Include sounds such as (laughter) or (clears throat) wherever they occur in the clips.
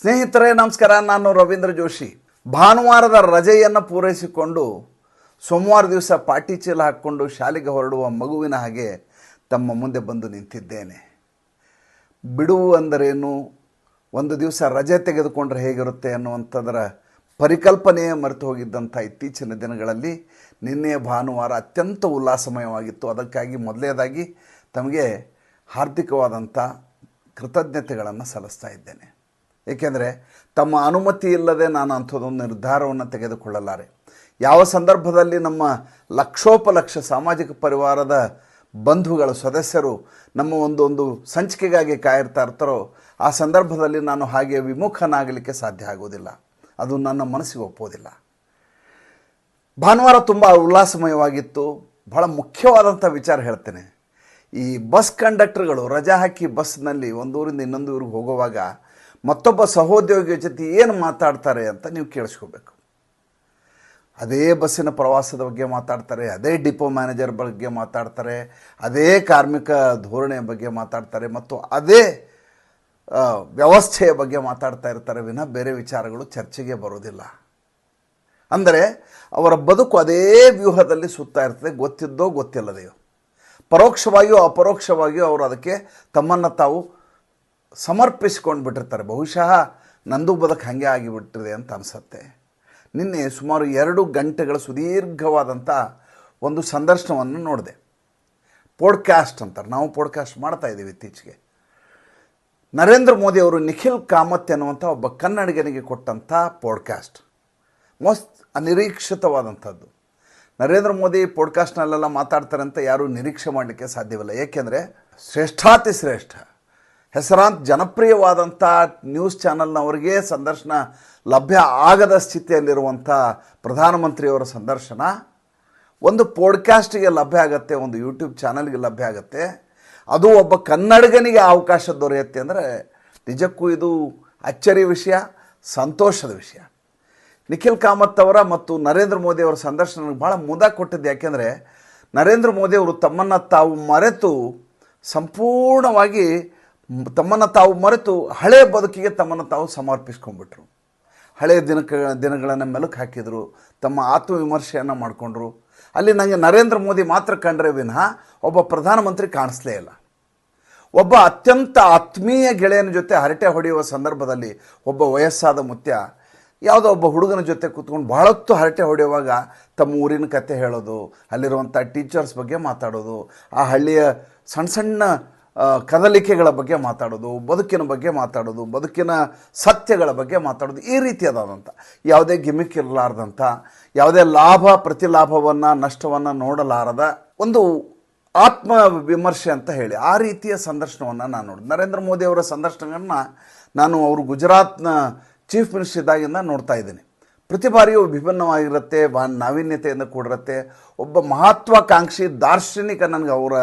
ಸ್ನೇಹಿತರೇ, ನಮಸ್ಕಾರ. ನಾನು ರವೀಂದ್ರ ಜೋಶಿ. ಭಾನುವಾರದ ರಜೆಯನ್ನು ಪೂರೈಸಿಕೊಂಡು ಸೋಮವಾರ ದಿವಸ ಪಾಟಿ ಚೀಲ ಹಾಕ್ಕೊಂಡು ಶಾಲೆಗೆ ಹೊರಡುವ ಮಗುವಿನ ಹಾಗೆ ತಮ್ಮ ಮುಂದೆ ಬಂದು ನಿಂತಿದ್ದೇನೆ. ಬಿಡುವು ಅಂದರೇನು? ಒಂದು ದಿವಸ ರಜೆ ತೆಗೆದುಕೊಂಡ್ರೆ ಹೇಗಿರುತ್ತೆ ಅನ್ನುವಂಥದ್ರ ಪರಿಕಲ್ಪನೆಯೇ ಮರೆತು ಹೋಗಿದ್ದಂಥ ಇತ್ತೀಚಿನ ದಿನಗಳಲ್ಲಿ ನಿನ್ನೆಯ ಭಾನುವಾರ ಅತ್ಯಂತ ಉಲ್ಲಾಸಮಯವಾಗಿತ್ತು. ಅದಕ್ಕಾಗಿ ಮೊದಲನೇದಾಗಿ ತಮಗೆ ಹಾರ್ದಿಕವಾದಂಥ ಕೃತಜ್ಞತೆಗಳನ್ನು ಸಲ್ಲಿಸ್ತಾ ಇದ್ದೇನೆ. ಏಕೆಂದರೆ ತಮ್ಮ ಅನುಮತಿ ಇಲ್ಲದೆ ನಾನು ಅಂಥದ್ದೊಂದು ನಿರ್ಧಾರವನ್ನು ತೆಗೆದುಕೊಳ್ಳಲಾರೆ. ಯಾವ ಸಂದರ್ಭದಲ್ಲಿ ನಮ್ಮ ಲಕ್ಷೋಪಲಕ್ಷ ಸಾಮಾಜಿಕ ಪರಿವಾರದ ಬಂಧುಗಳು ಸದಸ್ಯರು ನಮ್ಮ ಒಂದು ಒಂದು ಸಂಚಿಕೆಗಾಗಿ ಕಾಯಿರ್ತಾ ಇರ್ತಾರೋ, ಆ ಸಂದರ್ಭದಲ್ಲಿ ನಾನು ಹಾಗೆ ವಿಮುಖನಾಗಲಿಕ್ಕೆ ಸಾಧ್ಯ ಆಗೋದಿಲ್ಲ ಅದು ನನ್ನ ಮನಸ್ಸಿಗೆ ಒಪ್ಪೋದಿಲ್ಲ ಭಾನುವಾರ ತುಂಬ ಉಲ್ಲಾಸಮಯವಾಗಿತ್ತು. ಬಹಳ ಮುಖ್ಯವಾದಂಥ ವಿಚಾರ ಹೇಳ್ತೇನೆ. ಈ ಬಸ್ ಕಂಡಕ್ಟರ್ಗಳು ರಜಾ ಹಾಕಿ ಬಸ್ನಲ್ಲಿ ಒಂದೂರಿಂದ ಇನ್ನೊಂದು ಊರಿಗೆ ಹೋಗುವಾಗ ಮತ್ತೊಬ್ಬ ಸಹೋದ್ಯೋಗಿಯ ಜೊತೆ ಏನು ಮಾತಾಡ್ತಾರೆ ಅಂತ ನೀವು ಕೇಳಿಸ್ಕೋಬೇಕು. ಅದೇ ಬಸ್ಸಿನ ಪ್ರವಾಸದ ಬಗ್ಗೆ ಮಾತಾಡ್ತಾರೆ, ಅದೇ ಡಿಪೋ ಮ್ಯಾನೇಜರ್ ಬಗ್ಗೆ ಮಾತಾಡ್ತಾರೆ, ಅದೇ ಕಾರ್ಮಿಕ ಧೋರಣೆಯ ಬಗ್ಗೆ ಮಾತಾಡ್ತಾರೆ, ಮತ್ತು ಅದೇ ವ್ಯವಸ್ಥೆಯ ಬಗ್ಗೆ ಮಾತಾಡ್ತಾ ಇರ್ತಾರೆ ವಿನ ಬೇರೆ ವಿಚಾರಗಳು ಚರ್ಚೆಗೆ ಬರೋದಿಲ್ಲ ಅಂದರೆ ಅವರ ಬದುಕು ಅದೇ ವ್ಯೂಹದಲ್ಲಿ ಸುತ್ತಾ ಇರ್ತದೆ, ಗೊತ್ತಿದ್ದೋ ಗೊತ್ತಿಲ್ಲದೆಯೋ. ಪರೋಕ್ಷವಾಗಿಯೋ ಅಪರೋಕ್ಷವಾಗಿಯೋ ಅವರು ಅದಕ್ಕೆ ತಮ್ಮನ್ನು ತಾವು ಸಮರ್ಪಿಸ್ಕೊಂಡು ಬಿಟ್ಟಿರ್ತಾರೆ ಬಹುಶಃ ನಂದು ಬದುಕು ಹಾಗೆ ಆಗಿಬಿಟ್ಟಿದೆ ಅಂತ ಅನಿಸುತ್ತೆ. ನಿನ್ನೆ ಸುಮಾರು ಎರಡು ಗಂಟೆಗಳ ಸುದೀರ್ಘವಾದಂಥ ಒಂದು ಸಂದರ್ಶನವನ್ನು ನೋಡಿದೆ. ಪೋಡ್ಕ್ಯಾಸ್ಟ್ ಅಂತಾರೆ. ನಾವು ಪೋಡ್ಕ್ಯಾಸ್ಟ್ ಮಾಡ್ತಾ ಇದ್ದೀವಿ ಇತ್ತೀಚೆಗೆ. ನರೇಂದ್ರ ಮೋದಿ ಅವರು ನಿಖಿಲ್ ಕಾಮತ್ ಅನ್ನುವಂಥ ಒಬ್ಬ ಕನ್ನಡಿಗನಿಗೆ ಕೊಟ್ಟಂಥ ಪಾಡ್ಕಾಸ್ಟ್ ಮೋಸ್ಟ್ ಅನಿರೀಕ್ಷಿತವಾದಂಥದ್ದು. ನರೇಂದ್ರ ಮೋದಿ ಪೋಡ್ಕಾಸ್ಟ್ನಲ್ಲೆಲ್ಲ ಮಾತಾಡ್ತಾರೆ ಅಂತ ಯಾರೂ ನಿರೀಕ್ಷೆ ಮಾಡಲಿಕ್ಕೆ ಸಾಧ್ಯವಿಲ್ಲ. ಏಕೆಂದರೆ ಶ್ರೇಷ್ಠಾತಿ ಶ್ರೇಷ್ಠ. ಹೆಸರಾಂತ ಜನಪ್ರಿಯವಾದಂಥ ನ್ಯೂಸ್ ಚಾನಲ್ನವರಿಗೆ ಸಂದರ್ಶನ ಲಭ್ಯ ಆಗದ ಸ್ಥಿತಿಯಲ್ಲಿರುವಂಥ ಪ್ರಧಾನಮಂತ್ರಿಯವರ ಸಂದರ್ಶನ. ಒಂದು ಪೋಡ್ಕಾಸ್ಟಿಗೆ ಲಭ್ಯ ಆಗುತ್ತೆ, ಒಂದು ಯೂಟ್ಯೂಬ್ ಚಾನಲ್ಗೆ ಲಭ್ಯ ಆಗುತ್ತೆ. ಅದು ಒಬ್ಬ ಕನ್ನಡಿಗನಿಗೆ ಅವಕಾಶ ದೊರೆಯುತ್ತೆ ಅಂದರೆ ನಿಜಕ್ಕೂ ಇದು ಅಚ್ಚರಿ ವಿಷಯ, ಸಂತೋಷದ ವಿಷಯ. ನಿಖಿಲ್ ಕಾಮತ್ ಅವರ ಮತ್ತು ನರೇಂದ್ರ ಮೋದಿ ಅವರ ಸಂದರ್ಶನ ಭಾಳ ಮುದ ಕೊಟ್ಟಿದ್ದು ಯಾಕೆಂದರೆ ನರೇಂದ್ರ ಮೋದಿ ಅವರು ತಮ್ಮನ್ನು ತಾವು ಮರೆತು ಸಂಪೂರ್ಣವಾಗಿ ತಮ್ಮನ್ನು ತಾವು ಮರೆತು ಹಳೆಯ ಬದುಕಿಗೆ ತಮ್ಮನ್ನು ತಾವು ಸಮರ್ಪಿಸ್ಕೊಂಡ್ಬಿಟ್ರು. ಹಳೆಯ ದಿನಕ, ದಿನಗಳನ್ನು ಮೆಲುಕು ಹಾಕಿದರು, ತಮ್ಮ ಆತ್ಮವಿಮರ್ಶೆಯನ್ನು ಮಾಡಿಕೊಂಡ್ರು. ಅಲ್ಲಿ ನನಗೆ ನರೇಂದ್ರ ಮೋದಿ ಮಾತ್ರ ಕಂಡ್ರೆ ವಿನಃ ಒಬ್ಬ ಪ್ರಧಾನಮಂತ್ರಿ ಕಾಣಿಸ್ಲೇ ಇಲ್ಲ. ಒಬ್ಬ ಅತ್ಯಂತ ಆತ್ಮೀಯ ಗೆಳೆಯನ ಜೊತೆ ಹರಟೆ ಹೊಡೆಯುವ ಸಂದರ್ಭದಲ್ಲಿ ಒಬ್ಬ ವಯಸ್ಸಾದ ಮುತ್ಯ ಯಾವುದೋ ಒಬ್ಬ ಹುಡುಗನ ಜೊತೆ ಕೂತ್ಕೊಂಡು ಬಹಳತ್ತು ಹರಟೆ ಹೊಡೆಯುವಾಗ ತಮ್ಮ ಊರಿನ ಕತೆ ಹೇಳೋದು, ಅಲ್ಲಿರುವಂಥ ಟೀಚರ್ಸ್ ಬಗ್ಗೆ ಮಾತಾಡೋದು, ಆ ಹಳ್ಳಿಯ ಸಣ್ಣ ಸಣ್ಣ ಕದಲಿಕೆಗಳ ಬಗ್ಗೆ ಮಾತಾಡೋದು, ಬದುಕಿನ ಬಗ್ಗೆ ಮಾತಾಡೋದು, ಬದುಕಿನ ಸತ್ಯಗಳ ಬಗ್ಗೆ ಮಾತಾಡೋದು ಈ ರೀತಿಯಾದಂಥ ಯಾವುದೇ ಗಿಮಿಕ್ ಇರಲಾರ್ದಂಥ ಯಾವುದೇ ಲಾಭ ಪ್ರತಿಲಾಭವನ್ನು, ನಷ್ಟವನ್ನು ನೋಡಲಾರದ ಒಂದು ಆತ್ಮ ವಿಮರ್ಶೆ ಅಂತ ಹೇಳಿ ಆ ರೀತಿಯ ಸಂದರ್ಶನವನ್ನು ನಾನು ನೋಡಿದೆ. ನರೇಂದ್ರ ಮೋದಿ ಅವರ ಸಂದರ್ಶನವನ್ನು ನಾನು ಅವರು ಗುಜರಾತ್ನ ಚೀಫ್ ಮಿನಿಸ್ಟರ್ ಇದ್ದಾಗಿಂದ ನೋಡ್ತಾ ಇದ್ದೀನಿ. ಪ್ರತಿ ಬಾರಿಯೂ ವಿಭಿನ್ನವಾಗಿರುತ್ತೆ ಬಾ ನಾವೀನ್ಯತೆಯಿಂದ ಕೂಡಿರುತ್ತೆ. ಒಬ್ಬ ಮಹತ್ವಾಕಾಂಕ್ಷಿ ದಾರ್ಶನಿಕ ನನಗೆ ಅವರ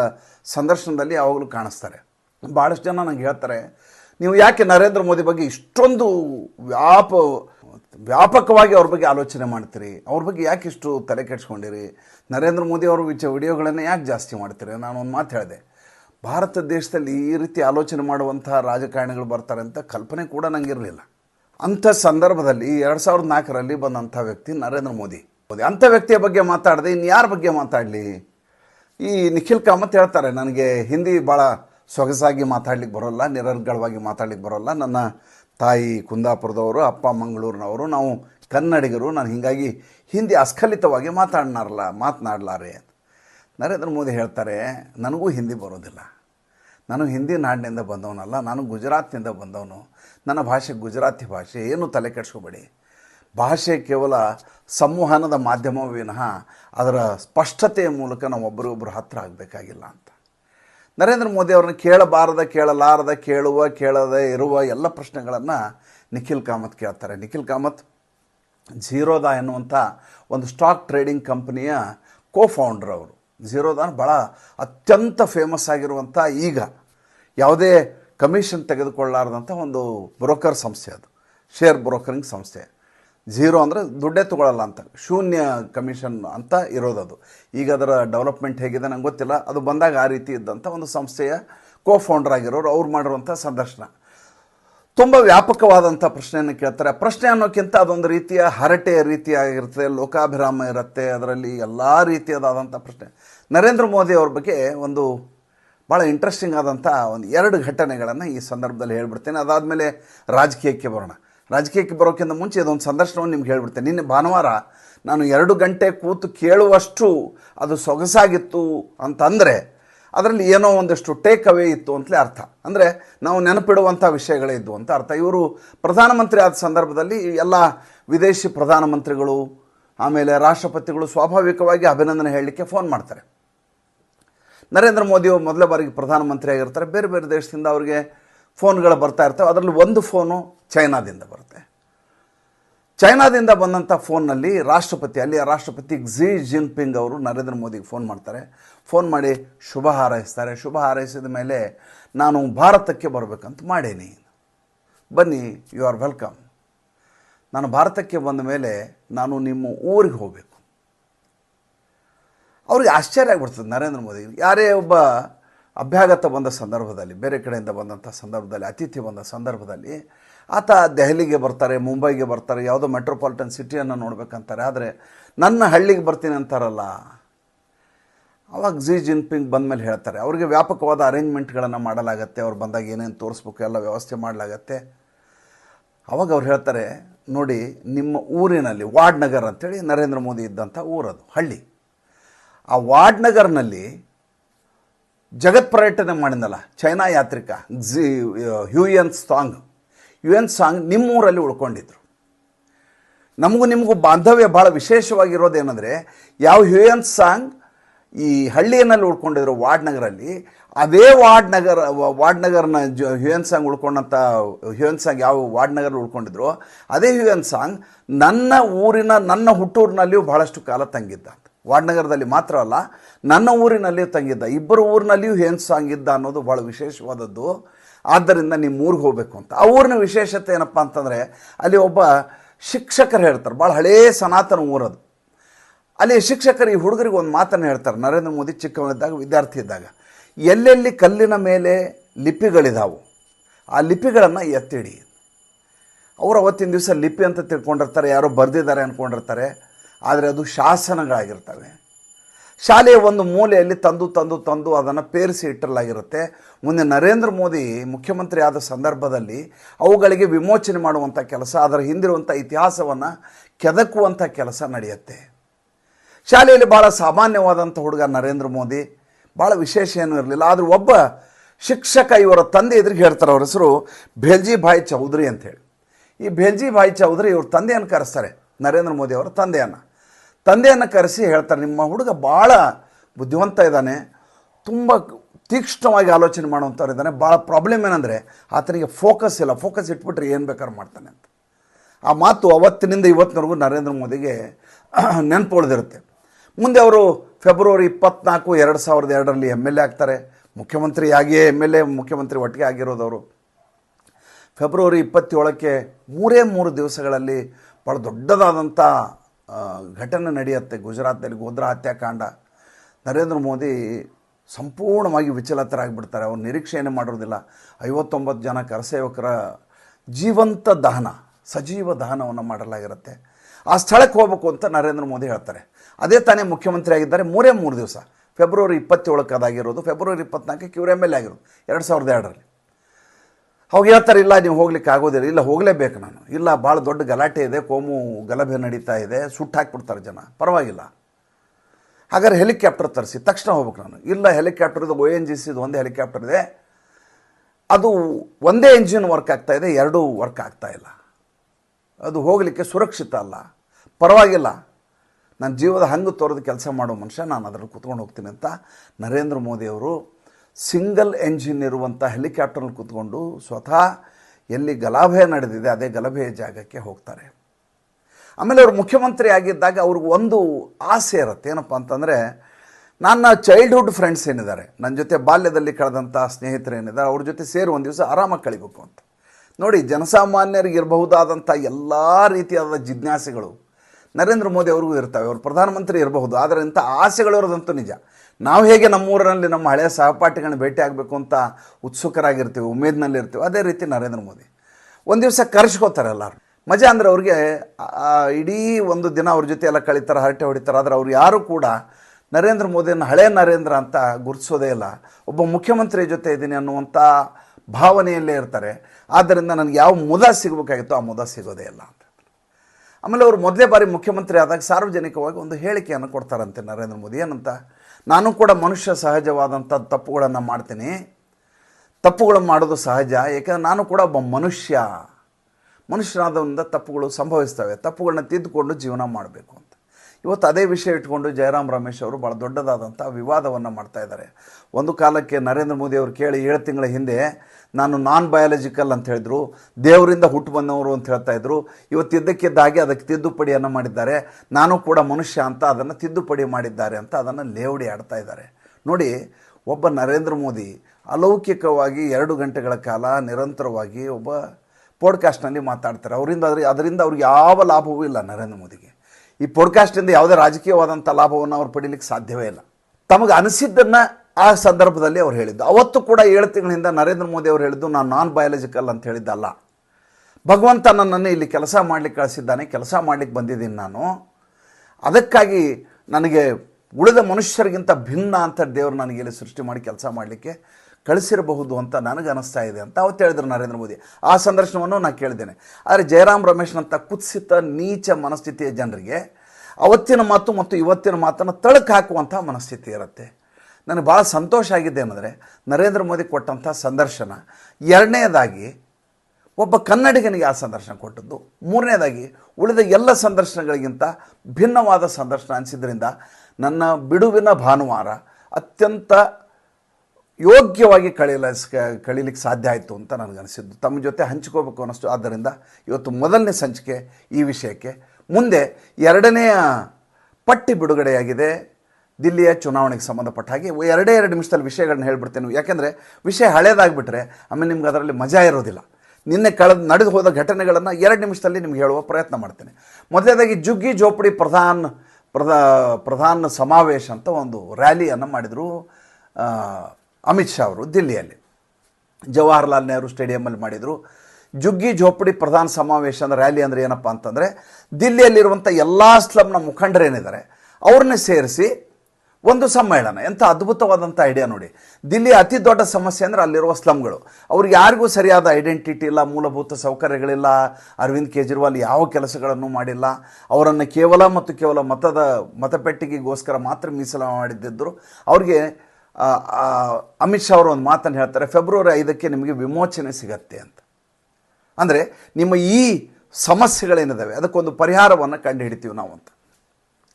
ಸಂದರ್ಶನದಲ್ಲಿ ಯಾವಾಗಲೂ ಕಾಣಿಸ್ತಾರೆ. ಭಾಳಷ್ಟು ಜನ ನನಗೆ ಹೇಳ್ತಾರೆ, ನೀವು ಯಾಕೆ ನರೇಂದ್ರ ಮೋದಿ ಬಗ್ಗೆ ಇಷ್ಟೊಂದು ವ್ಯಾಪ, ವ್ಯಾಪಕವಾಗಿ ಅವ್ರ ಬಗ್ಗೆ ಆಲೋಚನೆ ಮಾಡ್ತೀರಿ? ಅವ್ರ ಬಗ್ಗೆ ಯಾಕೆ ಇಷ್ಟು ತಲೆ ಕೆಡ್ಸ್ಕೊಂಡಿರಿ? ನರೇಂದ್ರ ಮೋದಿ ಅವರು ವಿಚ ವಿಡಿಯೋಗಳನ್ನು ಯಾಕೆ ಜಾಸ್ತಿ ಮಾಡ್ತೀರಿ? ನಾನು ಒಂದು ಮಾತು ಹೇಳಿದೆ, ಭಾರತ ದೇಶದಲ್ಲಿ ಈ ರೀತಿ ಆಲೋಚನೆ ಮಾಡುವಂಥ ರಾಜಕಾರಣಿಗಳು ಬರ್ತಾರೆ ಅಂತ ಕಲ್ಪನೆ ಕೂಡ ನನಗಿರಲಿಲ್ಲ ಅಂಥ ಸಂದರ್ಭದಲ್ಲಿ ಎರಡು ಸಾವಿರದ ನಾಲ್ಕರಲ್ಲಿ ಬಂದಂಥ ವ್ಯಕ್ತಿ ನರೇಂದ್ರ ಮೋದಿ. ಅಂಥ ವ್ಯಕ್ತಿಯ ಬಗ್ಗೆ ಮಾತಾಡದೆ ಇನ್ನು ಯಾರ ಬಗ್ಗೆ ಮಾತಾಡಲಿ? ಈ ನಿಖಿಲ್ ಕಾಮತ್ ಹೇಳ್ತಾರೆ, ನನಗೆ ಹಿಂದಿ ಭಾಳ ಸೊಗಸಾಗಿ ಮಾತಾಡ್ಲಿಕ್ಕೆ ಬರೋಲ್ಲ, ನಿರರ್ಗಳವಾಗಿ ಮಾತಾಡ್ಲಿಕ್ಕೆ ಬರೋಲ್ಲ. ನನ್ನ ತಾಯಿ ಕುಂದಾಪುರದವರು, ಅಪ್ಪ ಮಂಗಳೂರಿನವರು, ನಾವು ಕನ್ನಡಿಗರು, ನಾನು ಹೀಗಾಗಿ ಹಿಂದಿ ಅಸ್ಖಲಿತವಾಗಿ ಮಾತಾಡ್ನಾರಲ್ಲ ಮಾತನಾಡಲಾರೆ ನರೇಂದ್ರ ಮೋದಿ ಹೇಳ್ತಾರೆ, ನನಗೂ ಹಿಂದಿ ಬರೋದಿಲ್ಲ. ನಾನು ಹಿಂದಿ ನಾಡಿನಿಂದ ಬಂದವನಲ್ಲ, ನಾನು ಗುಜರಾತ್ನಿಂದ ಬಂದವನು. ನನ್ನ ಭಾಷೆ ಗುಜರಾತಿ ಭಾಷೆ, ಏನು ತಲೆ ಕೆಡಿಸ್ಕೋಬೇಡಿ. ಭಾಷೆ ಕೇವಲ ಸಂವಹನದ ಮಾಧ್ಯಮ ವಿನಃ ಅದರ ಸ್ಪಷ್ಟತೆಯ ಮೂಲಕ ನಾವು ಒಬ್ಬರಿಗೊಬ್ಬರು ಹತ್ತಿರ ಆಗಬೇಕಾಗಿಲ್ಲ ಅಂತ. ನರೇಂದ್ರ ಮೋದಿ ಅವ್ರನ್ನ ಕೇಳಬಾರದ, ಕೇಳಲಾರದ, ಕೇಳುವ, ಕೇಳದೆ ಇರುವ ಎಲ್ಲ ಪ್ರಶ್ನೆಗಳನ್ನು ನಿಖಿಲ್ ಕಾಮತ್ ಕೇಳ್ತಾರೆ. ನಿಖಿಲ್ ಕಾಮತ್, ಝೀರೋದಾ ಎನ್ನುವಂಥ ಒಂದು ಸ್ಟಾಕ್ ಟ್ರೇಡಿಂಗ್ ಕಂಪನಿಯ ಕೋ ಫೌಂಡ್ರ್ ಅವರು. ಝೀರೋದಾ ಭಾಳ ಅತ್ಯಂತ ಫೇಮಸ್ ಆಗಿರುವಂಥ ಈಗ ಯಾವುದೇ ಕಮಿಷನ್ ತೆಗೆದುಕೊಳ್ಳಾರ್ದಂಥ ಒಂದು ಬ್ರೋಕರ್ ಸಂಸ್ಥೆ ಅದು. ಶೇರ್ ಬ್ರೋಕರಿಂಗ್ ಸಂಸ್ಥೆ. ಝೀರೋ ಅಂದರೆ ದುಡ್ಡೇ ತೊಗೊಳ್ಳಲ್ಲ ಅಂತ, ಶೂನ್ಯ ಕಮಿಷನ್ ಅಂತ ಇರೋದದು ಈಗ ಅದರ ಡೆವಲಪ್ಮೆಂಟ್ ಹೇಗಿದೆ ನಂಗೆ ಗೊತ್ತಿಲ್ಲ. ಅದು ಬಂದಾಗ ಆ ರೀತಿ ಇದ್ದಂಥ ಒಂದು ಸಂಸ್ಥೆಯ ಕೋ ಫೌಂಡರ್ ಆಗಿರೋರು ಅವ್ರು ಮಾಡಿರುವಂಥ ಸಂದರ್ಶನ. ತುಂಬ ವ್ಯಾಪಕವಾದಂಥ ಪ್ರಶ್ನೆಯನ್ನು ಕೇಳ್ತಾರೆ. ಪ್ರಶ್ನೆ ಅನ್ನೋಕ್ಕಿಂತ ಅದೊಂದು ರೀತಿಯ ಹರಟೆಯ ರೀತಿಯಾಗಿರುತ್ತೆ, ಲೋಕಾಭಿರಾಮ ಇರುತ್ತೆ, ಅದರಲ್ಲಿ ಎಲ್ಲ ರೀತಿಯದಾದಂಥ ಪ್ರಶ್ನೆ. ನರೇಂದ್ರ ಮೋದಿ ಅವ್ರ ಬಗ್ಗೆ ಒಂದು ಭಾಳ ಇಂಟ್ರೆಸ್ಟಿಂಗ್ ಆದಂಥ ಒಂದು ಎರಡು ಘಟನೆಗಳನ್ನು ಈ ಸಂದರ್ಭದಲ್ಲಿ ಹೇಳ್ಬಿಡ್ತೇನೆ. ಅದಾದಮೇಲೆ ರಾಜಕೀಯಕ್ಕೆ ಬರೋಣ. ರಾಜಕೀಯಕ್ಕೆ ಬರೋಕ್ಕಿಂತ ಮುಂಚೆ ಇದೊಂದು ಸಂದರ್ಶನವನ್ನು ನಿಮ್ಗೆ ಹೇಳ್ಬಿಡ್ತೇನೆ. ನಿನ್ನೆ ಭಾನುವಾರ ನಾನು ಎರಡು ಗಂಟೆ ಕೂತು ಕೇಳುವಷ್ಟು ಅದು ಸೊಗಸಾಗಿತ್ತು ಅಂತಂದರೆ ಅದರಲ್ಲಿ ಏನೋ ಒಂದಷ್ಟು ಟೇಕ್ ಅವೇ ಇತ್ತು ಅಂತಲೇ ಅರ್ಥ. ಅಂದರೆ ನಾವು ನೆನಪಿಡುವಂಥ ವಿಷಯಗಳೇ ಇದ್ದು ಅಂತ ಅರ್ಥ. ಇವರು ಪ್ರಧಾನಮಂತ್ರಿ ಆದ ಸಂದರ್ಭದಲ್ಲಿ ಎಲ್ಲ ವಿದೇಶಿ ಪ್ರಧಾನಮಂತ್ರಿಗಳು, ಆಮೇಲೆ ರಾಷ್ಟ್ರಪತಿಗಳು ಸ್ವಾಭಾವಿಕವಾಗಿ ಅಭಿನಂದನೆ ಹೇಳಲಿಕ್ಕೆ ಫೋನ್ ಮಾಡ್ತಾರೆ. ನರೇಂದ್ರ ಮೋದಿ ಅವರು ಮೊದಲ ಬಾರಿಗೆ ಪ್ರಧಾನಮಂತ್ರಿ ಆಗಿರ್ತಾರೆ. ಬೇರೆ ಬೇರೆ ದೇಶದಿಂದ ಅವರಿಗೆ ಫೋನ್ಗಳು ಬರ್ತಾ ಇರ್ತವೆ. ಅದರಲ್ಲಿ ಒಂದು ಫೋನು ಚೈನಾದಿಂದ ಬರುತ್ತೆ. ಚೈನಾದಿಂದ ಬಂದಂಥ ಫೋನ್ನಲ್ಲಿ ರಾಷ್ಟ್ರಪತಿ, ಅಲ್ಲಿಯ ರಾಷ್ಟ್ರಪತಿ ಕ್ಸಿ ಜಿನ್ಪಿಂಗ್ ಅವರು ನರೇಂದ್ರ ಮೋದಿಗೆ ಫೋನ್ ಮಾಡ್ತಾರೆ. ಫೋನ್ ಮಾಡಿ ಶುಭ ಹಾರೈಸ್ತಾರೆ. ಶುಭ ಹಾರೈಸಿದ ಮೇಲೆ ನಾನು ಭಾರತಕ್ಕೆ ಬರಬೇಕಂತ ಮಾಡೇನಿ. ಬನ್ನಿ ಯು ಆರ್ ವೆಲ್ಕಮ್ ನಾನು ಭಾರತಕ್ಕೆ ಬಂದ ಮೇಲೆ ನಾನು ನಿಮ್ಮ ಊರಿಗೆ ಹೋಗಬೇಕು. ಅವ್ರಿಗೆ ಆಶ್ಚರ್ಯ ಆಗ್ಬಿಡ್ತದೆ ನರೇಂದ್ರ ಮೋದಿ. ಯಾರೇ ಒಬ್ಬ ಅಭ್ಯಾಗತ ಬಂದ ಸಂದರ್ಭದಲ್ಲಿ, ಬೇರೆ ಕಡೆಯಿಂದ ಬಂದಂಥ ಸಂದರ್ಭದಲ್ಲಿ, ಅತಿಥಿ ಬಂದ ಸಂದರ್ಭದಲ್ಲಿ ಆತ ದೆಹಲಿಗೆ ಬರ್ತಾರೆ, ಮುಂಬೈಗೆ ಬರ್ತಾರೆ, ಯಾವುದೋ ಮೆಟ್ರೋಪಾಲಿಟನ್ ಸಿಟಿಯನ್ನು ನೋಡ್ಬೇಕಂತಾರೆ. ಆದರೆ ನನ್ನ ಹಳ್ಳಿಗೆ ಬರ್ತೀನಿ ಅಂತಾರಲ್ಲ, ಅವಾಗ ಜಿ ಜಿನ್ಪಿಂಗ್ ಬಂದ ಮೇಲೆ ಹೇಳ್ತಾರೆ, ಅವರಿಗೆ ವ್ಯಾಪಕವಾದ ಅರೇಂಜ್ಮೆಂಟ್ಗಳನ್ನು ಮಾಡಲಾಗತ್ತೆ, ಅವ್ರು ಬಂದಾಗ ಏನೇನು ತೋರಿಸ್ಬೇಕು, ಎಲ್ಲ ವ್ಯವಸ್ಥೆ ಮಾಡಲಾಗತ್ತೆ. ಅವಾಗ ಅವ್ರು ಹೇಳ್ತಾರೆ, ನೋಡಿ, ನಿಮ್ಮ ಊರಿನಲ್ಲಿ ವಾರ್ಡ್ ನಗರ್ ಅಂತೇಳಿ ನರೇಂದ್ರ ಮೋದಿ ಇದ್ದಂಥ ಊರದು, ಹಳ್ಳಿ. ಆ ವಾರ್ಡ್ ನಗರ್ನಲ್ಲಿ ಜಗತ್ ಪರ್ಯಟನೆ ಮಾಡಿದ್ನಲ್ಲ, ಚೈನಾ ಯಾತ್ರಿಕ ಝಿ ಹ್ಯೂಯನ್ ಸಾಂಗ್ ಯುಎನ್ ಸಾಂಗ್ ನಿಮ್ಮೂರಲ್ಲಿ ಉಳ್ಕೊಂಡಿದ್ರು. ನಮಗೂ ನಿಮಗೂ ಬಾಂಧವ್ಯ ಭಾಳ ವಿಶೇಷವಾಗಿರೋದೇನೆಂದರೆ, ಯಾವ ಹ್ಯೂಯನ್ ಸಾಂಗ್ ಈ ಹಳ್ಳಿಯಲ್ಲಿ ಉಳ್ಕೊಂಡಿದ್ರು ವಾರ್ಡ್ನಗರಲ್ಲಿ, ಅದೇ ವಾರ್ಡ್ನಗರ್, ವಾರ್ಡ್ನಗರ್ನ ಜ ಹ್ಯೂಯನ್ ಸಾಂಗ್ ಉಳ್ಕೊಂಡಂಥ ಹ್ಯೂಯನ್ ಸಾಂಗ್ ಯಾವ ವಾಡ್ನಗರ್ ಉಳ್ಕೊಂಡಿದ್ರು, ಅದೇ ಹ್ಯೂಯನ್ ಸಾಂಗ್ ನನ್ನ ಊರಿನ, ನನ್ನ ಹುಟ್ಟೂರಿನಲ್ಲಿಯೂ ಬಹಳಷ್ಟು ಕಾಲ ತಂಗಿದ್ದ. ವಾರ್ಡ್ ನಗರದಲ್ಲಿ ಮಾತ್ರ ಅಲ್ಲ, ನನ್ನ ಊರಿನಲ್ಲಿಯೂ ತಂಗಿದ್ದ. ಇಬ್ಬರು ಊರಿನಲ್ಲಿಯೂ ಹ್ಯೂಯನ್ ಸಾಂಗ್ ಇದ್ದ ಅನ್ನೋದು ಭಾಳ ವಿಶೇಷವಾದದ್ದು. ಆದ್ದರಿಂದ ನಿಮ್ಮ ಊರಿಗೆ ಹೋಗಬೇಕು ಅಂತ. ಆ ಊರಿನ ವಿಶೇಷತೆ ಏನಪ್ಪ ಅಂತಂದರೆ, ಅಲ್ಲಿ ಒಬ್ಬ ಶಿಕ್ಷಕರು ಹೇಳ್ತಾರೆ. ಭಾಳ ಹಳೇ ಸನಾತನ ಊರದು. ಅಲ್ಲಿ ಶಿಕ್ಷಕರು ಈ ಹುಡುಗರಿಗೆ ಒಂದು ಮಾತನ್ನು ಹೇಳ್ತಾರೆ. ನರೇಂದ್ರ ಮೋದಿ ಚಿಕ್ಕವನಿದ್ದಾಗ, ವಿದ್ಯಾರ್ಥಿ ಇದ್ದಾಗ, ಎಲ್ಲೆಲ್ಲಿ ಕಲ್ಲಿನ ಮೇಲೆ ಲಿಪಿಗಳಿದಾವು, ಆ ಲಿಪಿಗಳನ್ನು ಎತ್ತಿಡಿ. ಅವರು ಅವತ್ತಿನ ದಿವಸ ಲಿಪಿ ಅಂತ ತಿಳ್ಕೊಂಡಿರ್ತಾರೆ, ಯಾರೋ ಬರೆದಿದ್ದಾರೆ ಅಂದ್ಕೊಂಡಿರ್ತಾರೆ ಆದರೆ ಅದು ಶಾಸನಗಳಾಗಿರ್ತವೆ. ಶಾಲೆಯ ಒಂದು ಮೂಲೆಯಲ್ಲಿ ತಂದು ತಂದು ತಂದು ಅದನ್ನು ಪೇರಿಸಿ ಇಟ್ಟಲಾಗಿರುತ್ತೆ ಮುಂದೆ ನರೇಂದ್ರ ಮೋದಿ ಮುಖ್ಯಮಂತ್ರಿ ಆದ ಸಂದರ್ಭದಲ್ಲಿ ಅವುಗಳಿಗೆ ವಿಮೋಚನೆ ಮಾಡುವಂಥ ಕೆಲಸ, ಅದರ ಹಿಂದಿರುವಂಥ ಇತಿಹಾಸವನ್ನು ಕೆದಕುವಂಥ ಕೆಲಸ ನಡೆಯುತ್ತೆ. ಶಾಲೆಯಲ್ಲಿ ಭಾಳ ಸಾಮಾನ್ಯವಾದಂಥ ಹುಡುಗ ನರೇಂದ್ರ ಮೋದಿ. ಭಾಳ ವಿಶೇಷ ಏನೂ ಇರಲಿಲ್ಲ. ಆದರೂ ಒಬ್ಬ ಶಿಕ್ಷಕ ಇವರ ತಂದೆ ಎದುರಿಗೆ ಹೇಳ್ತಾರೆ, ಅವ್ರ ಹೆಸರು ಭೇಲ್ಜಿ ಭಾಯ್ ಚೌಧರಿ ಅಂತೇಳಿ ಈ ಭೇಲ್ಜಿ ಭಾಯ್ ಚೌಧರಿ ಇವ್ರ ತಂದೆಯನ್ನು ಕರೆಸ್ತಾರೆ, ನರೇಂದ್ರ ಮೋದಿ ಅವರ ತಂದೆಯನ್ನು. ತಂದೆಯನ್ನು ಕರೆಸಿ ಹೇಳ್ತಾರೆ, ನಿಮ್ಮ ಹುಡುಗ ಭಾಳ ಬುದ್ಧಿವಂತ ಇದ್ದಾನೆ, ತುಂಬ ತೀಕ್ಷ್ಣವಾಗಿ ಆಲೋಚನೆ ಮಾಡುವಂಥವ್ರು ಇದ್ದಾನೆ, ಭಾಳ ಪ್ರಾಬ್ಲಮ್ ಏನಂದರೆ ಆತನಿಗೆ ಫೋಕಸ್ ಇಲ್ಲ ಫೋಕಸ್ ಇಟ್ಬಿಟ್ರೆ ಏನು ಬೇಕಾದ್ರೂ ಮಾಡ್ತಾನೆ ಅಂತ. ಆ ಮಾತು ಅವತ್ತಿನಿಂದ ಇವತ್ತಿನವರೆಗೂ ನರೇಂದ್ರ ಮೋದಿಗೆ (clears throat) ನೆನಪು ಉಳಿದಿರುತ್ತೆ. ಮುಂದೆ ಅವರು ಫೆಬ್ರವರಿ ಇಪ್ಪತ್ನಾಲ್ಕು, ಎರಡು ಸಾವಿರದ ಎರಡರಲ್ಲಿ ಎಂ ಎಲ್ ಎ ಆಗ್ತಾರೆ ಮುಖ್ಯಮಂತ್ರಿಯಾಗಿಯೇ ಎಂ ಎಲ್ ಎ ಮುಖ್ಯಮಂತ್ರಿ ಒಟ್ಟಿಗೆ ಆಗಿರೋದವರು ಫೆಬ್ರವರಿ ಇಪ್ಪತ್ತೇಳಕ್ಕೆ ಮೂರೇ ಮೂರು ದಿವಸಗಳಲ್ಲಿ ಭಾಳ ದೊಡ್ಡದಾದಂಥ ಘಟನೆ ನಡೆಯುತ್ತೆ. ಗುಜರಾತ್ನಲ್ಲಿ ಗೋದ್ರಾ ಹತ್ಯಾಕಾಂಡ. ನರೇಂದ್ರ ಮೋದಿ ಸಂಪೂರ್ಣವಾಗಿ ವಿಚಲಿತರಾಗಿಬಿಡ್ತಾರೆ. ಅವ್ರು ನಿರೀಕ್ಷೆಯನ್ನು ಮಾಡೋದಿಲ್ಲ. ಐವತ್ತೊಂಬತ್ತು ಜನ ಕರಸೇವಕರ ಜೀವಂತ ದಹನ, ಸಜೀವ ದಹನವನ್ನು ಮಾಡಲಾಗಿರುತ್ತೆ. ಆ ಸ್ಥಳಕ್ಕೆ ಹೋಗಬೇಕು ಅಂತ ನರೇಂದ್ರ ಮೋದಿ ಹೇಳ್ತಾರೆ. ಅದೇ ತಾನೇ ಮುಖ್ಯಮಂತ್ರಿ ಆಗಿದ್ದಾರೆ. ಮೂರೇ ಮೂರು ದಿವಸ. ಫೆಬ್ರವರಿ ಇಪ್ಪತ್ತೇಳಕ್ಕೆ ಅದಾಗಿರೋದು ಫೆಬ್ರವರಿ ಇಪ್ಪತ್ನಾಲ್ಕಕ್ಕೆ ಇವರು ಎಂ ಎಲ್ ಎ ಆಗಿರೋದು. ಎರಡು ಸಾವಿರದ ಎರಡರಲ್ಲಿ. ಅವಾಗ ಹೇಳ್ತಾರೆ, ಇಲ್ಲ, ನೀವು ಹೋಗ್ಲಿಕ್ಕೆ ಆಗೋದಿಲ್ಲ. ಇಲ್ಲ, ಹೋಗಲೇಬೇಕು ನಾನು. ಇಲ್ಲ, ಭಾಳ ದೊಡ್ಡ ಗಲಾಟೆ ಇದೆ, ಕೋಮು ಗಲಭೆ ನಡೀತಾ ಇದೆ, ಸುಟ್ಟು ಹಾಕ್ಬಿಡ್ತಾರೆ ಜನ. ಪರವಾಗಿಲ್ಲ. ಹಾಗಾದ್ರೆ ಹೆಲಿಕಾಪ್ಟರ್ ತರಿಸಿ, ತಕ್ಷಣ ಹೋಗ್ಬೇಕು ನಾನು. ಇಲ್ಲ, ಹೆಲಿಕಾಪ್ಟರ್ ಇದು ಒ ಎನ್ ಜಿ ಸಿದು ಒಂದೇ ಹೆಲಿಕಾಪ್ಟರ್ ಇದೆ. ಅದು ಒಂದೇ ಇಂಜಿನ್ ವರ್ಕ್ ಆಗ್ತಾ ಇದೆ, ಎರಡೂ ವರ್ಕ್ ಆಗ್ತಾ ಇಲ್ಲ. ಅದು ಹೋಗಲಿಕ್ಕೆ ಸುರಕ್ಷಿತ ಅಲ್ಲ. ಪರವಾಗಿಲ್ಲ. ನನ್ನ ಜೀವದ ಹಂಗೆ ತೋರದ ಕೆಲಸ ಮಾಡೋ ಮನುಷ್ಯ, ನಾನು ಅದರಲ್ಲಿ ಕುತ್ಕೊಂಡು ಹೋಗ್ತೀನಿ ಅಂತ ನರೇಂದ್ರ ಮೋದಿಯವರು ಸಿಂಗಲ್ ಎಂಜಿನ್ ಇರುವಂಥ ಹೆಲಿಕಾಪ್ಟರ್ನಲ್ಲಿ ಕೂತ್ಕೊಂಡು ಸ್ವತಃ ಎಲ್ಲಿ ಗಲಾಭೆ ನಡೆದಿದೆ, ಅದೇ ಗಲಭೆಯ ಜಾಗಕ್ಕೆ ಹೋಗ್ತಾರೆ. ಆಮೇಲೆ ಅವರು ಮುಖ್ಯಮಂತ್ರಿ ಆಗಿದ್ದಾಗ ಅವ್ರಿಗೆ ಒಂದು ಆಸೆ ಇರುತ್ತೆ. ಏನಪ್ಪ ಅಂತಂದರೆ, ನನ್ನ ಚೈಲ್ಡ್ಹುಡ್ ಫ್ರೆಂಡ್ಸ್ ಏನಿದ್ದಾರೆ ನನ್ನ ಜೊತೆ ಬಾಲ್ಯದಲ್ಲಿ ಕಳೆದಂಥ ಸ್ನೇಹಿತರು ಏನಿದ್ದಾರೆ ಅವ್ರ ಜೊತೆ ಸೇರಿ ಒಂದು ದಿವಸ ಆರಾಮಾಗಿ ಕಳಿಬೇಕು ಅಂತ. ನೋಡಿ, ಜನಸಾಮಾನ್ಯರಿಗೆ ಇರಬಹುದಾದಂಥ ಎಲ್ಲ ರೀತಿಯಾದ ಜಿಜ್ಞಾಸೆಗಳು ನರೇಂದ್ರ ಮೋದಿ ಅವ್ರಿಗೂ ಇರ್ತವೆ, ಅವ್ರು ಪ್ರಧಾನಮಂತ್ರಿ ಇರಬಹುದು, ಆದರೆ ಇಂಥ ಆಸೆಗಳು ಇರೋದಂತೂ ನಿಜ. ನಾವು ಹೇಗೆ ನಮ್ಮೂರಿನಲ್ಲಿ ನಮ್ಮ ಹಳೆಯ ಸಹಪಾಠಿಗಳನ್ನ ಭೇಟಿ ಆಗಬೇಕು ಅಂತ ಉತ್ಸುಕರಾಗಿರ್ತೀವಿ ಉಮೇದಿನಲ್ಲಿ ಇರ್ತೀವಿ ಅದೇ ರೀತಿ ನರೇಂದ್ರ ಮೋದಿ. ಒಂದು ದಿವಸ ಕರ್ಸ್ಕೋತಾರೆ ಎಲ್ಲರೂ. ಮಜಾ ಅಂದರೆ ಅವ್ರಿಗೆ ಇಡೀ ಒಂದು ದಿನ ಅವ್ರ ಜೊತೆ ಎಲ್ಲ ಕಳೀತಾರೆ, ಹರಟೆ ಹೊಡಿತಾರೆ, ಆದರೆ ಅವ್ರು ಯಾರೂ ಕೂಡ ನರೇಂದ್ರ ಮೋದಿಯನ್ನು ಹಳೆ ನರೇಂದ್ರ ಅಂತ ಗುರುತಿಸೋದೇ ಇಲ್ಲ. ಒಬ್ಬ ಮುಖ್ಯಮಂತ್ರಿ ಜೊತೆ ಇದ್ದೀನಿ ಅನ್ನುವಂಥ ಭಾವನೆಯಲ್ಲೇ ಇರ್ತಾರೆ. ಆದ್ದರಿಂದ ನನಗೆ ಯಾವ ಮುದ ಸಿಗಬೇಕಾಗಿತ್ತು ಆ ಮುದ ಸಿಗೋದೇ ಇಲ್ಲ ಆಮೇಲೆ ಅವರು ಮೊದಲೇ ಬಾರಿ ಮುಖ್ಯಮಂತ್ರಿ ಆದಾಗ ಸಾರ್ವಜನಿಕವಾಗಿ ಒಂದು ಹೇಳಿಕೆಯನ್ನು ಕೊಡ್ತಾರಂತೆ ನರೇಂದ್ರ ಮೋದಿ. ಏನಂತ? ನಾನು ಕೂಡ ಮನುಷ್ಯ ಸಹಜವಾದಂಥ ತಪ್ಪುಗಳನ್ನು ಮಾಡ್ತೀನಿ. ತಪ್ಪುಗಳು ಮಾಡೋದು ಸಹಜ, ಏಕೆಂದರೆ ನಾನು ಕೂಡ ಒಬ್ಬ ಮನುಷ್ಯ. ಮನುಷ್ಯನಾದವರಿಂದ ತಪ್ಪುಗಳು ಸಂಭವಿಸ್ತವೆ. ತಪ್ಪುಗಳನ್ನ ತಿದ್ದುಕೊಂಡು ಜೀವನ ಮಾಡಬೇಕು ಇವತ್ತು ಅದೇ ವಿಷಯ ಇಟ್ಕೊಂಡು ಜಯರಾಮ್ ರಮೇಶ್ ಅವರು ಭಾಳ ದೊಡ್ಡದಾದಂಥ ವಿವಾದವನ್ನು ಮಾಡ್ತಾ ಇದ್ದಾರೆ. ಒಂದು ಕಾಲಕ್ಕೆ ನರೇಂದ್ರ ಮೋದಿ ಅವರು ಕೇಳಿ ಏಳು ತಿಂಗಳ ಹಿಂದೆ ನಾನು ನಾನ್ ಬಯಾಲಜಿಕಲ್ ಅಂತ ಹೇಳಿದ್ರು, ದೇವರಿಂದ ಹುಟ್ಟು ಬಂದವರು ಅಂತ ಹೇಳ್ತಾ ಇದ್ರು, ಇವತ್ತು ಇದ್ದಕ್ಕಿದ್ದಾಗಿ ಅದಕ್ಕೆ ತಿದ್ದುಪಡಿಯನ್ನು ಮಾಡಿದ್ದಾರೆ, ನಾನು ಕೂಡ ಮನುಷ್ಯ ಅಂತ ಅದನ್ನು ತಿದ್ದುಪಡಿ ಮಾಡಿದ್ದಾರೆ ಅಂತ ಅದನ್ನು ಲೇವಡಿ ಆಡ್ತಾ ಇದ್ದಾರೆ. ನೋಡಿ, ಒಬ್ಬ ನರೇಂದ್ರ ಮೋದಿ ಅಲೌಕಿಕವಾಗಿ ಎರಡು ಗಂಟೆಗಳ ಕಾಲ ನಿರಂತರವಾಗಿ ಒಬ್ಬ ಪಾಡ್ಕಾಸ್ಟ್ನಲ್ಲಿ ಮಾತಾಡ್ತಾರೆ. ಅವರಿಂದ ಅದ್ರ ಅದರಿಂದ ಅವ್ರಿಗೆ ಯಾವ ಲಾಭವೂ ಇಲ್ಲ ನರೇಂದ್ರ ಮೋದಿಗೆ. ಈ ಪಾಡ್ಕಾಸ್ಟಿಂದ ಯಾವುದೇ ರಾಜಕೀಯವಾದಂಥ ಲಾಭವನ್ನು ಅವ್ರು ಪಡೀಲಿಕ್ಕೆ ಸಾಧ್ಯವೇ ಇಲ್ಲ. ತಮಗೆ ಅನಿಸಿದ್ದನ್ನು ಆ ಸಂದರ್ಭದಲ್ಲಿ ಅವ್ರು ಹೇಳಿದ್ದು. ಅವತ್ತು ಕೂಡ ಏಳು ತಿಂಗಳಿಂದ ನರೇಂದ್ರ ಮೋದಿ ಅವರು ಹೇಳಿದ್ದು ನಾನು ನಾನ್ ಬಯಾಲಜಿಕಲ್ ಅಂತ ಹೇಳಿದ್ದಲ್ಲ. ಭಗವಂತ ನನ್ನನ್ನು ಇಲ್ಲಿ ಕೆಲಸ ಮಾಡಲಿಕ್ಕೆ ಕಳಿಸಿದ್ದಾನೆ, ಕೆಲಸ ಮಾಡಲಿಕ್ಕೆ ಬಂದಿದ್ದೀನಿ ನಾನು. ಅದಕ್ಕಾಗಿ ನನಗೆ ಉಳಿದ ಮನುಷ್ಯರಿಗಿಂತ ಭಿನ್ನ ಅಂತ ದೇವರು ನನಗೆ ಇಲ್ಲಿ ಸೃಷ್ಟಿ ಮಾಡಿ ಕೆಲಸ ಮಾಡಲಿಕ್ಕೆ ಕಳಿಸಿರಬಹುದು ಅಂತ ನನಗೆ ಅನಿಸ್ತಾ ಇದೆ ಅಂತ ಅವತ್ತು ಹೇಳಿದ್ರು ನರೇಂದ್ರ ಮೋದಿ. ಆ ಸಂದರ್ಶನವನ್ನು ನಾನು ಕೇಳಿದ್ದೇನೆ ಆದರೆ ಜಯರಾಮ್ ರಮೇಶ್ನಂಥ ಕುತ್ಸಿತ ನೀಚ ಮನಸ್ಥಿತಿಯ ಜನರಿಗೆ ಅವತ್ತಿನ ಮಾತು ಮತ್ತು ಇವತ್ತಿನ ಮಾತನ್ನು ತಳಕು ಹಾಕುವಂಥ ಮನಸ್ಥಿತಿ ಇರುತ್ತೆ. ನನಗೆ ಭಾಳ ಸಂತೋಷ ಆಗಿದೆ ಏನಂದರೆ ನರೇಂದ್ರ ಮೋದಿ ಕೊಟ್ಟಂಥ ಸಂದರ್ಶನ. ಎರಡನೇದಾಗಿ ಒಬ್ಬ ಕನ್ನಡಿಗನಿಗೆ ಆ ಸಂದರ್ಶನ ಕೊಟ್ಟದ್ದು. ಮೂರನೇದಾಗಿ ಉಳಿದ ಎಲ್ಲ ಸಂದರ್ಶನಗಳಿಗಿಂತ ಭಿನ್ನವಾದ ಸಂದರ್ಶನ ಅನಿಸಿದ್ರಿಂದ ನನ್ನ ಬಿಡುವಿನ ಭಾನುವಾರ ಅತ್ಯಂತ ಯೋಗ್ಯವಾಗಿ ಕಳೀಲ ಕಳೀಲಿಕ್ಕೆ ಸಾಧ್ಯ ಆಯಿತು ಅಂತ ನನಗನ್ನಿಸಿದ್ದು ತಮ್ಮ ಜೊತೆ ಹಂಚ್ಕೋಬೇಕು ಅನ್ನಿಸ್ತು ಆದ್ದರಿಂದ ಇವತ್ತು ಮೊದಲನೇ ಸಂಚಿಕೆ ಈ ವಿಷಯಕ್ಕೆ. ಮುಂದೆ ಎರಡನೆಯ ಪಟ್ಟಿ ಬಿಡುಗಡೆಯಾಗಿದೆ. ದಿಲ್ಲಿಯ ಚುನಾವಣೆಗೆ ಸಂಬಂಧಪಟ್ಟ ಹಾಗೆ ಎರಡೇ ಎರಡು ನಿಮಿಷದಲ್ಲಿ ವಿಷಯಗಳನ್ನ ಹೇಳ್ಬಿಡ್ತೇನೆ. ಯಾಕೆಂದರೆ ವಿಷಯ ಹಳೇದಾಗ್ಬಿಟ್ರೆ ಆಮೇಲೆ ನಿಮ್ಗೆ ಅದರಲ್ಲಿ ಮಜಾ ಇರೋದಿಲ್ಲ. ನಿನ್ನೆ ಕಳೆದ ನಡೆದು ಹೋದ ಘಟನೆಗಳನ್ನು ಎರಡು ನಿಮಿಷದಲ್ಲಿ ನಿಮ್ಗೆ ಹೇಳುವ ಪ್ರಯತ್ನ ಮಾಡ್ತೇನೆ. ಮೊದಲನೇದಾಗಿ ಜುಗ್ಗಿ ಜೋಪಡಿ ಪ್ರಧಾನ್, ಪ್ರಧಾ, ಪ್ರಧಾನ ಸಮಾವೇಶ ಅಂತ ಒಂದು ರ್ಯಾಲಿಯನ್ನು ಮಾಡಿದರು ಅಮಿತ್ ಶಾ ಅವರು ದಿಲ್ಲಿಯಲ್ಲಿ. ಜವಾಹರ್ಲಾಲ್ ನೆಹರು ಸ್ಟೇಡಿಯಮಲ್ಲಿ ಮಾಡಿದರು. ಜುಗ್ಗಿ ಜೋಪಡಿ ಪ್ರಧಾನ ಸಮಾವೇಶ ಅಂದ್ರೆ ರ್ಯಾಲಿ ಅಂದರೆ ಏನಪ್ಪ ಅಂತಂದರೆ ದಿಲ್ಲಿಯಲ್ಲಿರುವಂಥ ಎಲ್ಲ ಸ್ಲಮ್ನ ಮುಖಂಡರೇನಿದ್ದಾರೆ ಅವ್ರನ್ನೇ ಸೇರಿಸಿ ಒಂದು ಸಮ್ಮೇಳನ. ಎಂಥ ಅದ್ಭುತವಾದಂಥ ಐಡಿಯಾ ನೋಡಿ. ದಿಲ್ಲಿ ಅತಿ ದೊಡ್ಡ ಸಮಸ್ಯೆ ಅಂದರೆ ಅಲ್ಲಿರುವ ಸ್ಲಮ್ಗಳು ಅವ್ರಿಗೆ ಯಾರಿಗೂ ಸರಿಯಾದ ಐಡೆಂಟಿಟಿ ಇಲ್ಲ, ಮೂಲಭೂತ ಸೌಕರ್ಯಗಳಿಲ್ಲ, ಅರವಿಂದ್ ಕೇಜ್ರಿವಾಲ್ ಯಾವ ಕೆಲಸಗಳನ್ನು ಮಾಡಿಲ್ಲ, ಅವರನ್ನು ಕೇವಲ ಮತ್ತು ಕೇವಲ ಮತದ ಮತಪೆಟ್ಟಿಗೆಗೋಸ್ಕರ ಮಾತ್ರ ಮೀಸಲು ಮಾಡಿದ್ದರು ಅವ್ರಿಗೆ ಅಮಿತ್ ಶಾ ಅವರು ಒಂದು ಮಾತನ್ನು ಹೇಳ್ತಾರೆ, ಫೆಬ್ರವರಿ ಐದಕ್ಕೆ ನಿಮಗೆ ವಿಮೋಚನೆ ಸಿಗತ್ತೆ ಅಂತ. ಅಂದರೆ ನಿಮ್ಮ ಈ ಸಮಸ್ಯೆಗಳೇನಿದ್ದಾವೆ ಅದಕ್ಕೊಂದು ಪರಿಹಾರವನ್ನು ಕಂಡುಹಿಡಿತೀವಿ ನಾವು ಅಂತ.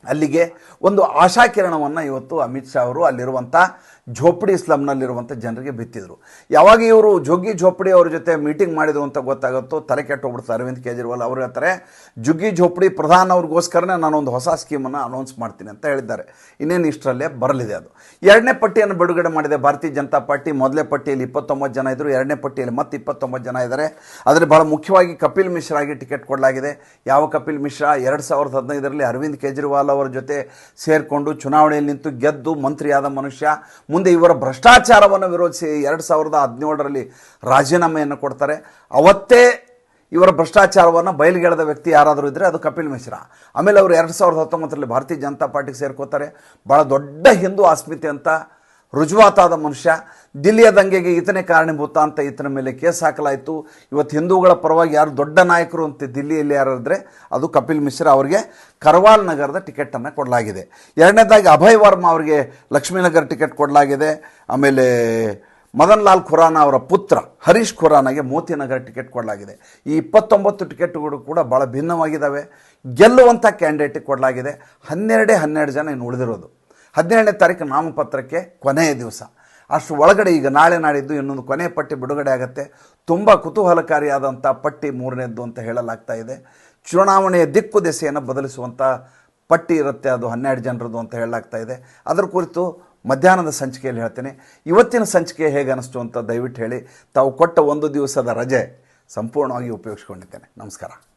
ಅಲ್ಲಿಗೆ ಒಂದು ಆಶಾಕಿರಣವನ್ನು ಇವತ್ತು ಅಮಿತ್ ಶಾ ಅವರು ಅಲ್ಲಿರುವಂಥ ಝೋಪಡಿ ಸ್ಲಮ್ನಲ್ಲಿರುವಂಥ ಜನರಿಗೆ ಬಿತ್ತಿದ್ರು. ಯಾವಾಗ ಇವರು ಜುಗ್ಗಿ ಝೋಪಡಿ ಅವ್ರ ಜೊತೆ ಮೀಟಿಂಗ್ ಮಾಡಿದ್ರು ಅಂತ ಗೊತ್ತಾಗುತ್ತೋ, ತಲೆ ಕೆಟ್ಟೋಗ್ಬಿಡ್ತಾರೆ ಅರವಿಂದ್ ಕೇಜ್ರಿವಾಲ್ ಅವರು ಹೇಳ್ತಾರೆ, ಜುಗ್ಗಿ ಝೋಪಡಿ ಪ್ರಧಾನ ಅವ್ರಿಗೋಸ್ಕರನೇ ನಾನೊಂದು ಹೊಸ ಸ್ಕೀಮನ್ನು ಅನೌನ್ಸ್ ಮಾಡ್ತೀನಿ ಅಂತ ಹೇಳಿದ್ದಾರೆ. ಇನ್ನೇನು ಇಷ್ಟರಲ್ಲೇ ಬರಲಿದೆ ಅದು. ಎರಡನೇ ಪಟ್ಟಿಯನ್ನು ಬಿಡುಗಡೆ ಮಾಡಿದೆ ಭಾರತೀಯ ಜನತಾ ಪಾರ್ಟಿ. ಮೊದಲೇ ಪಟ್ಟಿಯಲ್ಲಿ ಇಪ್ಪತ್ತೊಂಬತ್ತು ಜನ ಇದ್ದರು ಎರಡನೇ ಪಟ್ಟಿಯಲ್ಲಿ ಮತ್ತೆ ಇಪ್ಪತ್ತೊಂಬತ್ತು ಜನ ಇದ್ದಾರೆ. ಅದರಲ್ಲಿ ಬಹಳ ಮುಖ್ಯವಾಗಿ ಕಪಿಲ್ ಮಿಶ್ರಾಗೆ ಟಿಕೆಟ್ ಕೊಡಲಾಗಿದೆ. ಯಾವ ಕಪಿಲ್ ಮಿಶ್ರಾ? ಎರಡು ಸಾವಿರದ ಹದಿನೈದರಲ್ಲಿ ಅರವಿಂದ್ ಕೇಜ್ರಿವಾಲ್ ಅವರ ಜೊತೆ ಸೇರಿಕೊಂಡು ಚುನಾವಣೆಯಲ್ಲಿ ನಿಂತು ಗೆದ್ದು ಮಂತ್ರಿಯಾದ ಮನುಷ್ಯ. ಮುಂದೆ ಇವರ ಭ್ರಷ್ಟಾಚಾರವನ್ನು ವಿರೋಧಿಸಿ ಎರಡು ಸಾವಿರದ ಹದಿನೇಳರಲ್ಲಿ ರಾಜೀನಾಮೆಯನ್ನು ಕೊಡ್ತಾರೆ. ಅವತ್ತೇ ಇವರ ಭ್ರಷ್ಟಾಚಾರವನ್ನು ಬಯಲಿಗೆಳೆದ ವ್ಯಕ್ತಿ ಯಾರಾದರೂ ಇದ್ದರೆ ಅದು ಕಪಿಲ್ ಮಿಶ್ರಾ. ಆಮೇಲೆ ಅವರು ಎರಡು ಸಾವಿರದ ಹತ್ತೊಂಬತ್ತರಲ್ಲಿ ಭಾರತೀಯ ಜನತಾ ಪಾರ್ಟಿಗೆ ಸೇರ್ಕೋತಾರೆ. ಭಾಳ ದೊಡ್ಡ ಹಿಂದೂ ಅಸ್ಮಿತೆ ಅಂತ ರುಜುವಾತಾದ ಮನುಷ್ಯ. ದಿಲ್ಲಿಯ ದಂಗೆಗೆ ಈತನೇ ಕಾರಣೀಭೂತ ಅಂತ ಈತನ ಮೇಲೆ ಕೇಸ್ ಹಾಕಲಾಯಿತು. ಇವತ್ತು ಹಿಂದೂಗಳ ಪರವಾಗಿ ಯಾರು ದೊಡ್ಡ ನಾಯಕರು ಅಂತ ದಿಲ್ಲಿಯಲ್ಲಿ ಯಾರು ಇದ್ದರೆ ಅದು ಕಪಿಲ್ ಮಿಶ್ರಾ ಅವರಿಗೆ ಕರ್ವಾಲ್ ನಗರದ ಟಿಕೆಟನ್ನು ಕೊಡಲಾಗಿದೆ. ಎರಡನೇದಾಗಿ ಅಭಯ್ ವರ್ಮಾ ಅವರಿಗೆ ಲಕ್ಷ್ಮೀನಗರ್ ಟಿಕೆಟ್ ಕೊಡಲಾಗಿದೆ. ಆಮೇಲೆ ಮದನ್ ಲಾಲ್ ಖುರಾನ ಅವರ ಪುತ್ರ ಹರೀಶ್ ಖುರಾನಾಗೆ ಮೋತಿನಗರ ಟಿಕೆಟ್ ಕೊಡಲಾಗಿದೆ. ಈ ಇಪ್ಪತ್ತೊಂಬತ್ತು ಟಿಕೆಟ್ಗಳು ಕೂಡ ಭಾಳ ಭಿನ್ನವಾಗಿದ್ದಾವೆ ಗೆಲ್ಲುವಂಥ ಕ್ಯಾಂಡಿಡೇಟಿಗೆ ಕೊಡಲಾಗಿದೆ. ಹನ್ನೆರಡೇ ಹನ್ನೆರಡು ಜನ ಇನ್ನು ಉಳಿದಿರೋದು. ಹದಿನೇಳನೇ ತಾರೀಕು ನಾಮಪತ್ರಕ್ಕೆ ಕೊನೆಯ ದಿವಸ. ಅಷ್ಟು ಒಳಗಡೆ ಈಗ ನಾಳೆ ನಾಡಿದ್ದು ಇನ್ನೊಂದು ಕೊನೆ ಪಟ್ಟಿ ಬಿಡುಗಡೆ ಆಗುತ್ತೆ. ತುಂಬ ಕುತೂಹಲಕಾರಿಯಾದಂಥ ಪಟ್ಟಿ ಮೂರನೇದ್ದು ಅಂತ ಹೇಳಲಾಗ್ತಾ ಇದೆ. ಚುನಾವಣೆಯ ದಿಕ್ಕು ದೆಸೆಯನ್ನು ಬದಲಿಸುವಂಥ ಪಟ್ಟಿ ಇರುತ್ತೆ. ಅದು ಹನ್ನೆರಡು ಜನರದ್ದು ಅಂತ ಹೇಳಲಾಗ್ತಾ ಇದೆ. ಅದರ ಕುರಿತು ಮಧ್ಯಾಹ್ನದ ಸಂಚಿಕೆಯಲ್ಲಿ ಹೇಳ್ತೇನೆ. ಇವತ್ತಿನ ಸಂಚಿಕೆ ಹೇಗೆ ಅನಿಸ್ತು ಅಂತ ದಯವಿಟ್ಟು ಹೇಳಿ. ತಾವು ಕೊಟ್ಟ ಒಂದು ದಿವಸದ ರಜೆ ಸಂಪೂರ್ಣವಾಗಿ ಉಪಯೋಗಿಸ್ಕೊಂಡಿದ್ದೇನೆ. ನಮಸ್ಕಾರ.